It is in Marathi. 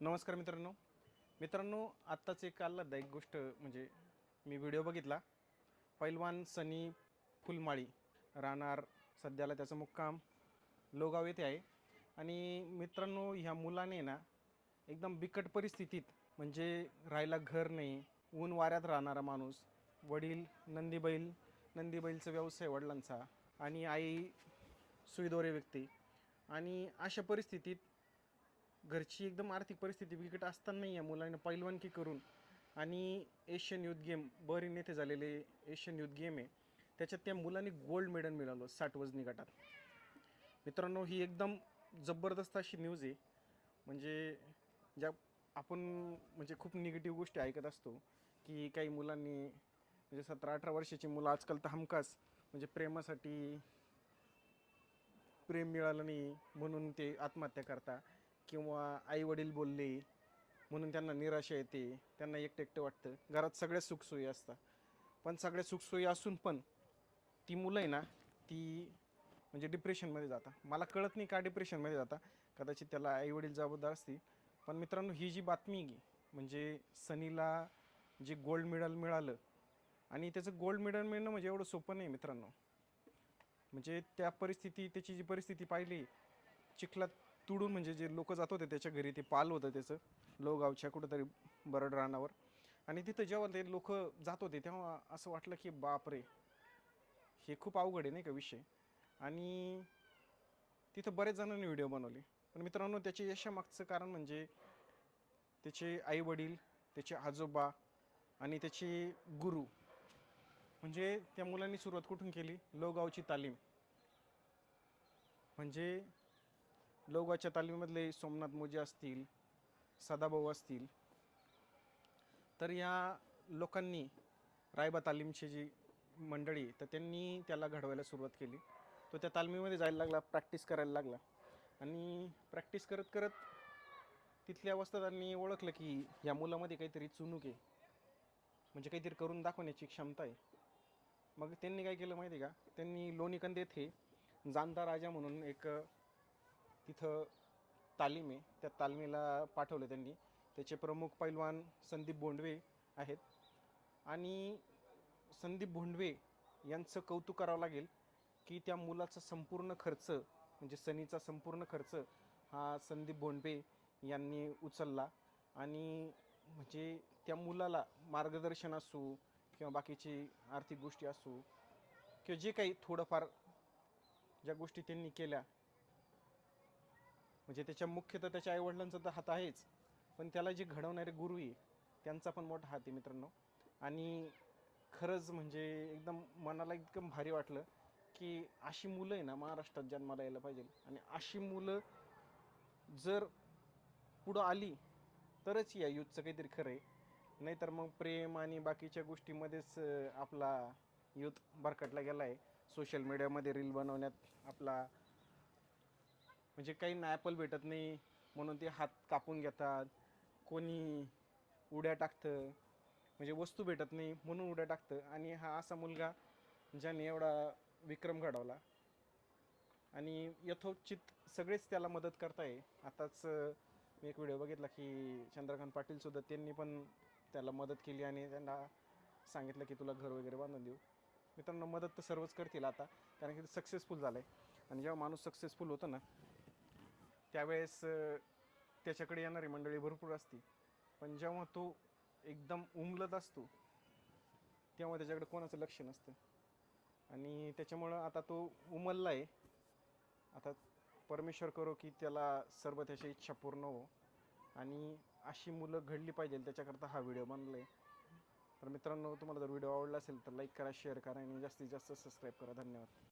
नमस्कार मित्रांनो. मित्रांनो आत्ताच एक आल्हाददायक गोष्ट म्हणजे मी व्हिडिओ बघितला. पैलवान सनी फुलमाळी राहणार सध्याला त्याचं मुक्काम लोगाव येथे आहे. आणि मित्रांनो ह्या मुलाने ना एकदम बिकट परिस्थितीत म्हणजे राहायला घर नाही ऊन वाऱ्यात राहणारा माणूस वडील नंदीबैल नंदीबैलचा व्यवसाय वडिलांचा आणि आई सुईदोरे व्यक्ती. आणि अशा परिस्थितीत घरची एकदम आर्थिक परिस्थिती बिकट असतानाही या मुलांना पैलवानकी करून आणि एशियन युथ गेम बरी येथे झालेले एशियन युथ गेम आहे. त्याच्यात त्या मुलांनी गोल्ड मेडल मिळालं साठ वजनी गटात. मित्रांनो ही एकदम जबरदस्त अशी न्यूज आहे. म्हणजे ज्या आपण म्हणजे खूप निगेटिव्ह गोष्टी ऐकत असतो की काही मुलांनी म्हणजे सतरा अठरा वर्षाची मुलं आजकाल तर हमखास म्हणजे प्रेमासाठी प्रेम मिळालं नाही म्हणून ते आत्महत्या करता. किंवा आई वडील बोलले म्हणून त्यांना निराशा येते त्यांना एकटं एकटं वाटतं. घरात सगळ्या सुखसोयी असतात. पण सगळ्या सुखसोयी असून पण ती मुलं आहे ना ती म्हणजे डिप्रेशनमध्ये जाता मला कळत नाही का डिप्रेशनमध्ये जाता कदाचित त्याला आई वडील जबाबदार असतील. पण मित्रांनो ही जी बातमी आहे म्हणजे सनीला जे गोल्ड मेडल मिळालं आणि त्याचं गोल्ड मेडल मिळणं म्हणजे एवढं सोपं नाही मित्रांनो. म्हणजे त्या परिस्थिती त्याची जी परिस्थिती पाहिली चिखलात तुडून म्हणजे जे लोक जात होते त्याच्या घरी ते पाल होतं त्याचं. लोगावच्या कुठंतरी बरड रानावर. आणि तिथं जेव्हा ते लोक जात होते तेव्हा असं वाटलं की बापरे हे खूप अवघड आहे नाही का विषय. आणि तिथं बरेच जणांनी व्हिडिओ बनवले. पण मित्रांनो त्याच्या यशामागचं कारण म्हणजे त्याचे आई वडील त्याचे आजोबा आणि त्याचे गुरु. म्हणजे त्या मुलांनी सुरुवात कुठून केली? लोगावची तालीम. म्हणजे लोगाच्या तालमीमधले सोमनाथ मोजे असतील सदाभाऊ असतील तर या लोकांनी रायबा तालीमची जी मंडळी तर त्यांनी त्याला घडवायला सुरुवात केली. तो त्या तालमीमध्ये जायला लागला प्रॅक्टिस करायला लागला. आणि प्रॅक्टिस करत करत तिथल्या वस्तादांनी ओळखलं की या मुलामध्ये काहीतरी चुनूक आहे. म्हणजे काहीतरी करून दाखवण्याची क्षमता आहे. मग त्यांनी काय केलं माहिती आहे का? त्यांनी लोणीकंद येथे जाणता राजा म्हणून एक तिथं तालीम आहे त्या तालमीला पाठवलं त्यांनी. त्याचे प्रमुख पैलवान संदीप बोंडवे आहेत. आणि संदीप भोंडवे यांचं कौतुक करावं लागेल की त्या मुलाचा संपूर्ण खर्च म्हणजे सनीचा संपूर्ण खर्च हा संदीप भोंडवे यांनी उचलला. आणि म्हणजे त्या मुलाला मार्गदर्शन असू किंवा बाकीची आर्थिक गोष्टी असू किंवा जे काही थोडंफार ज्या गोष्टी त्यांनी केल्या म्हणजे त्याच्या मुख्य तर त्याच्या आईवडिलांचा तर हात आहेच. पण त्याला जे घडवणारे गुरु आहे त्यांचा पण मोठा हात आहे मित्रांनो. आणि खरंच म्हणजे एकदम मनाला एकदम भारी वाटलं की अशी मुलं आहे ना महाराष्ट्रात जन्माला यायला पाहिजे. आणि अशी मुलं जर पुढं आली तरच या युथचं काहीतरी खरं आहे. नाहीतर मग प्रेम आणि बाकीच्या गोष्टीमध्येच आपला युथ भरकटला गेला आहे सोशल मीडियामध्ये रील बनवण्यात आपला म्हणजे काही ॲपल भेटत नाही म्हणून ते हात कापून घेतात कोणी उड्या टाकतं म्हणजे वस्तू भेटत नाही म्हणून उड्या टाकतं. आणि हा असा मुलगा ज्याने एवढा विक्रम घडवला. आणि यथोचित सगळेच त्याला मदत करताय. आताच मी एक व्हिडिओ बघितला की चंद्रकांत पाटीलसुद्धा त्यांनी पण त्याला मदत केली आणि त्यांना सांगितलं की तुला घर वगैरे बांधून देऊ. मित्रांनो मदत तर सर्वच करतील आता कारण की सक्सेसफुल झालं आहे आणि जेव्हा माणूस सक्सेसफुल होतो ना त्यावेळेस त्याच्याकडे येणारी मंडळी भरपूर असती. पण जेव्हा तो एकदम उमलत असतो तेव्हा त्याच्याकडे कोणाचं लक्ष नसतं. आणि त्याच्यामुळं आता तो उमलला आहे आता परमेश्वर करो की त्याला सर्व त्याची इच्छा पूर्ण हो. आणि अशी मुलं घडली पाहिजे त्याच्याकरता हा व्हिडिओ बनला आहे तर मित्रांनो तुम्हाला जर व्हिडिओ आवडला असेल तर लाईक करा शेअर करा आणि जास्तीत जास्त सबस्क्राईब करा. धन्यवाद.